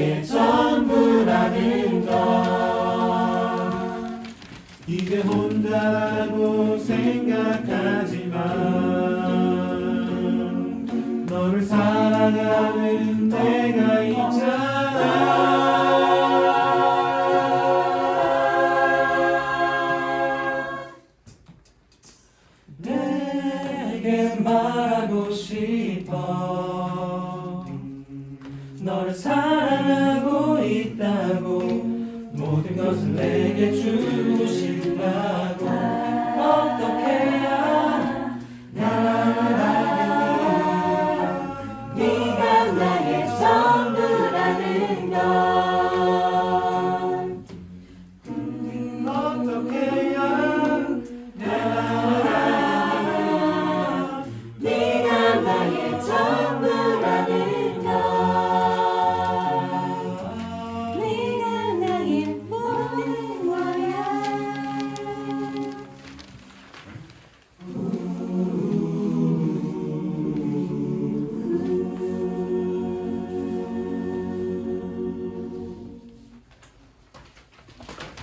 나의 전부라든가 이제 혼자라고 생각하지만 너를 사랑하는 내가 있잖아 내게 말하고 싶어. 나를 사랑하고 있다고 모든 것을 내게 주고